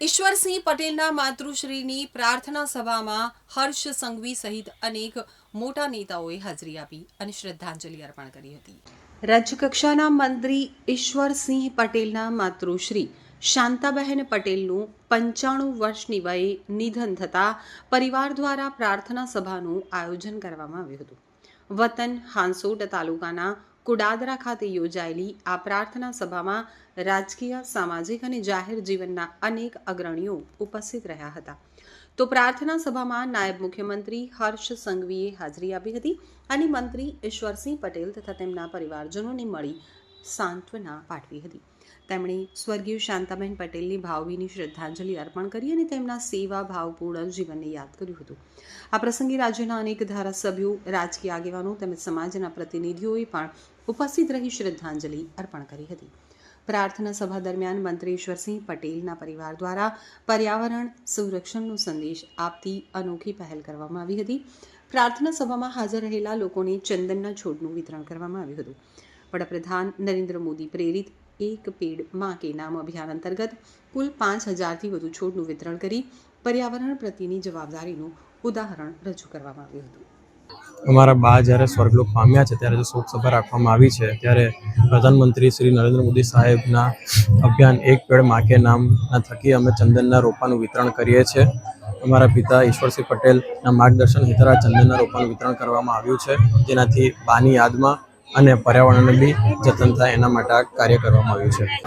ઈશ્વરસિંહ પટેલના માતૃશ્રીની પ્રાર્થના સભામાં હર્ષ સંઘવી સહિત અનેક મોટા નેતાઓએ હાજરી આપી અને શ્રદ્ધાંજલિ અર્પણ કરી હતી. રાજ્યકક્ષાના મંત્રી ઈશ્વરસિંહ પટેલના માતૃશ્રી શાંતાબહેન પટેલનું પંચાણું વર્ષની વયે નિધન થતાં પરિવાર દ્વારા પ્રાર્થના સભાનું આયોજન કરવામાં આવ્યું હતું. વતન, હાંસોટ તાલુકાના કુડાદરા ખાતે યોજાયેલી આ પ્રાર્થના સભામાં રાજકીય, સામાજિક અને જાહેર જીવનના અનેક અગ્રણીઓ ઉપસ્થિત રહ્યા હતા. તો પ્રાર્થના સભામાં નાયબ મુખ્યમંત્રી હર્ષ સંઘવીએ હાજરી આપી હતી અને મંત્રી ઈશ્વરસિંહ પટેલ તથા તેમના પરિવારજનોને મળી સાંત્વના પાઠવી હતી. તેમણે સ્વર્ગીય શાંતાબેન પટેલની ભાવભીની શ્રદ્ધાંજલિ અર્પણ કરી અને તેમના સેવા ભાવપૂર્ણ જીવનને યાદ કર્યું હતું. આ પ્રસંગે રાજ્યના અનેક ધારાસભ્યો, રાજકીય આગેવાનો તેમજ સમાજના પ્રતિનિધિઓએ પણ ઉપસ્થિત રહી શ્રદ્ધાંજલિ અર્પણ કરી હતી. પ્રાર્થના સભા દરમિયાન મંત્રી ઈશ્વરસિંહ પટેલના પરિવાર દ્વારા પર્યાવરણ સંરક્ષણનો સંદેશ આપતી અનોખી પહેલ કરવામાં આવી હતી. પ્રાર્થના સભામાં હાજર રહેલા લોકોને ચંદનના છોડનું વિતરણ કરવામાં આવ્યું હતું. વડાપ્રધાન નરેન્દ્ર મોદી પ્રેરિત એક પેડમાં કે નામ અભિયાન અંતર્ગત કુલ પાંચ હજારથી વધુ છોડનું વિતરણ કરી પર્યાવરણ પ્રત્યેની જવાબદારીનું ઉદાહરણ રજૂ કરવામાં આવ્યું હતું. અમારા બા જ્યારે સ્વર્ગલોક પામ્યા છે, ત્યારે જે શોક સભા રાખવામાં આવી છે, ત્યારે પ્રધાનમંત્રી શ્રી નરેન્દ્ર મોદી સાહેબના અભિયાન એક પેડ માકે નામના થકી અમે ચંદનના રોપાનું વિતરણ કરીએ છીએ અમારા પિતા ઈશ્વરસિંહ પટેલના માર્ગદર્શન હેઠળ આ ચંદનના રોપાનું વિતરણ કરવામાં આવ્યું છે. જેનાથી બાની યાદમાં અને પર્યાવરણને બી જતન થાય એના માટે આ કાર્ય કરવામાં આવ્યું છે.